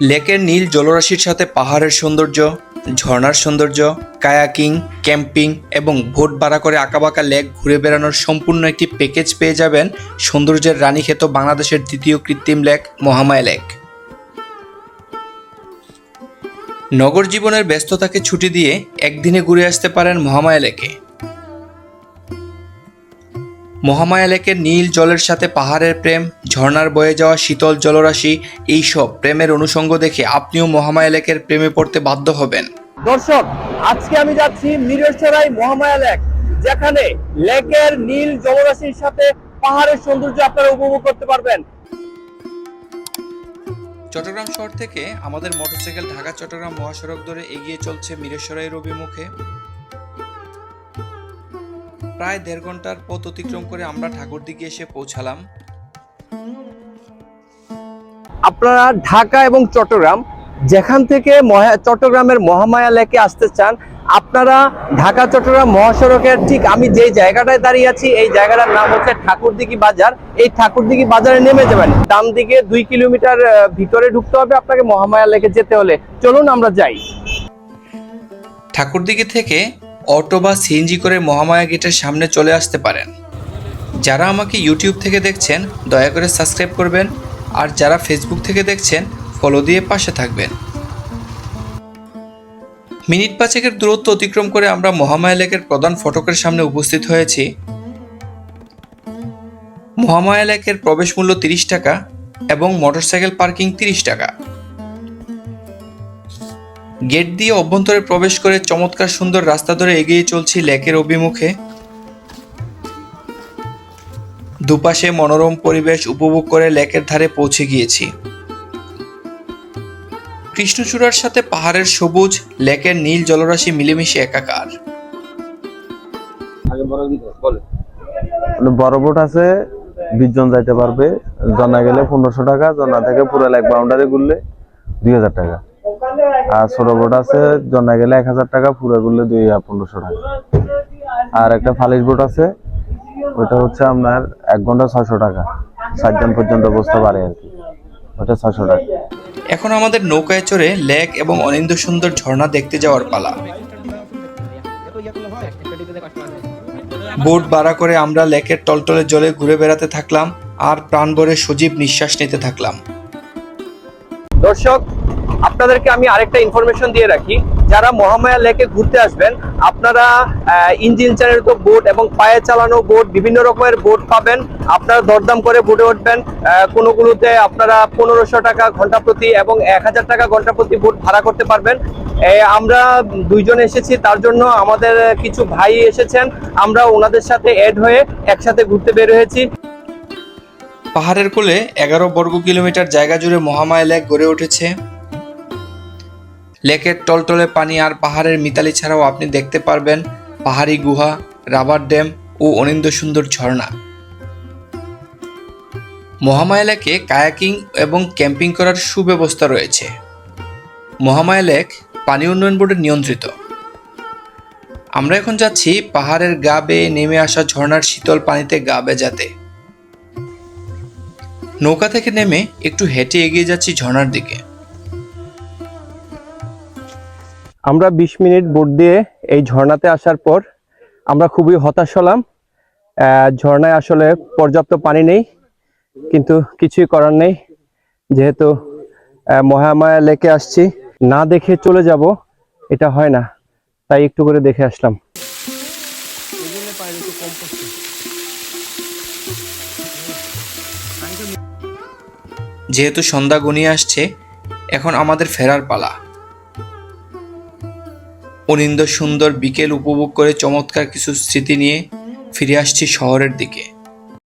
লেকের নীল জলরাশির সাথে পাহাড়ের সৌন্দর্য, ঝর্ণার সৌন্দর্য, কায়াকিং, ক্যাম্পিং এবং ভোট ভাড়া করে আঁকাবাঁকা লেক ঘুরে বেড়ানোর সম্পূর্ণ একটি প্যাকেজ পেয়ে যাবেন সৌন্দর্যের রানীক্ষেত বাংলাদেশের দ্বিতীয় কৃত্রিম লেক, মহামায়া লেক। নগর জীবনের ব্যস্ততাকে ছুটি দিয়ে একদিনে ঘুরে আসতে পারেন মহামায়া লেকে। মহামায়া লেকের নীল জলের সাথে পাহাড়ের প্রেম ঝর্ণার বয়ে যাওয়া শীতল জলরাশি এইসব প্রেমের অনুষঙ্গ দেখে আপনিও মহামায়া লেকের প্রেমে পড়তে বাধ্য হবেন। দর্শক আজকে আমি যাচ্ছি মিরসরাই মহামায়া লেক যেখানে লেকের নীল জলরাশির সাথে পাহাড়ের সৌন্দর্য আপনারা উপভোগ করতে পারবেন। চট্টগ্রাম শহর থেকে আমাদের মোটরসাইকেল ঢাকা চট্টগ্রাম মহাসড়ক ধরে এগিয়ে চলছে মিরেশ্বরাইয়ের অভিমুখে। প্রায় দেড় ঘণ্টার পথ অতিক্রম করে আমরা ঠাকুরদিকে এসে পৌঁছালাম। আপনারা ঢাকা এবং চট্টগ্রাম যেখান থেকে মহা- চট্টগ্রামের মহামায়া লেকে আসতে চান আপনারা ঢাকা চট্টগ্রাম মহাসড়কের ঠিক আমি যে জায়গাটায় দাঁড়িয়ে আছি এই জায়গাটার নাম হচ্ছে ঠাকুরদিঘি বাজার। এই ঠাকুরদিঘি বাজারে নেমে যাবেন। ডান দিকে দুই কিলোমিটার ভিতরে ঢুকতে হবে আপনাকে মহামায়া লেকে যেতে হলে। চলুন আমরা যাই। ঠাকুরদিঘি থেকে অটো বা সিএনজি করে মহামায়া গেটের সামনে চলে আসতে পারেন। যারা আমাকে ইউটিউব থেকে দেখছেন, দয়া করে সাবস্ক্রাইব করবেন। আর যারা ফেসবুক থেকে দেখছেন ফলো দিয়ে পাশে থাকবেন। মিনিট পাঁচেকের দূরত্ব অতিক্রম করে আমরা মহামায়া লেকের প্রধান ফটকের সামনে উপস্থিত হয়েছি। মহামায়া লেকের প্রবেশ মূল্য তিরিশ টাকা এবং মোটরসাইকেল পার্কিং তিরিশ টাকা। গেট দিয়ে অভ্যন্তরে প্রবেশ করে চমৎকার সুন্দর রাস্তা ধরে এগিয়ে চলছি লেকের অভিমুখে। দুপাশে মনোরম পরিবেশ উপভোগ করে লেকের ধারে পৌঁছে গিয়েছি। কৃষ্ণচূড়ার সাথে পাহাড়ের সবুজ লেকের নীল জলরাশি মিলেমিশে একাকার। মানে বড় বোট আছে বিশ জন যাইতে পারবে। জনা গেলে পনেরোশো টাকা জনা থেকে পুরো লেক বাউন্ডারি ঘুরলে দুই হাজার টাকা। আর ছোট বোট আছে জনা গেলে এক হাজার টাকা পুরো ঘুরলে দুই হাজার পনেরোশো টাকা। আর একটা ফালিশ বোট আছে ওটা হচ্ছে আপনার এক ঘণ্টা ছয়শো টাকা সাতজন পর্যন্ত বসতে পারে আর কি। ওটা ছয়শো টাকা। এখন আমাদের নৌকায় চড়ে লেক এবং অনিন্দ সুন্দর ঝর্ণা দেখতে যাওয়ার পালা। বোট ভাড়া করে আমরা লেকের টলটলে জলে ঘুরে বেড়াতে থাকলাম আর প্রাণ ভরে সজীব নিঃশ্বাস নিতে থাকলাম। দর্শক আপনাদেরকে আমি আরেকটা ইনফরমেশন দিয়ে রাখি। যারা মহামায়া লেকে ঘুরতে আসবেন, আপনারা ইঞ্জিন চালিত বোট এবং পায়ে চালানো বোট, বিভিন্ন রকমের বোট পাবেন। আপনারা দরদাম করে বোটে উঠবেন। কোনোগুলোতে আপনারা পনেরোশো টাকা ঘণ্টা প্রতি এবং এক হাজার টাকা ঘণ্টা প্রতি বোট ভাড়া করতে পারবেন। আমরা দুইজন এসেছি, তার জন্য আমাদের কিছু ভাই এসেছেন। আমরা ওনাদের সাথে এড হয়ে একসাথে ঘুরতে বের হয়েছি। পাহাড়ের কোলে এগারো বর্গ কিলোমিটার জায়গা জুড়ে মহামায়া লেক গড়ে উঠেছে। লেকের টলটলে পানি আর পাহাড়ের মিতালি ছাড়াও আপনি দেখতে পারবেন পাহাড়ি গুহা, রাবার ড্যাম ও অনিন্দ সুন্দর ঝর্ণা। মহামায়া লেকে কায়াকিং এবং ক্যাম্পিং করার সুব্যবস্থা রয়েছে। মহামায়া লেক পানি উন্নয়ন বোর্ডের নিয়ন্ত্রিত। আমরা এখন যাচ্ছি পাহাড়ের গা বেয়ে নেমে আসা ঝর্ণার শীতল পানিতে গা বেজাতে। নৌকা থেকে নেমে একটু হেঁটে এগিয়ে যাচ্ছি ঝর্ণার দিকে। আমরা বিশ মিনিট বোট দিয়ে এই ঝর্ণাতে আসার পর আমরা খুবই হতাশ হলাম। ঝর্ণায় আসলে পর্যাপ্ত পানি নেই, কিন্তু কিছুই করার নেই। যেহেতু মহামায়া লেকে আসছি, না দেখে চলে যাব, এটা হয় না। তাই একটু করে দেখে আসলাম। যেহেতু সন্ধ্যা ঘনিয়ে আসছে, এখন আমাদের ফেরার পালা। অনিন্দ সুন্দর বিকেল উপভোগ করে চমৎকার কিছু স্মৃতি নিয়ে ফিরে আসছি শহরের দিকে।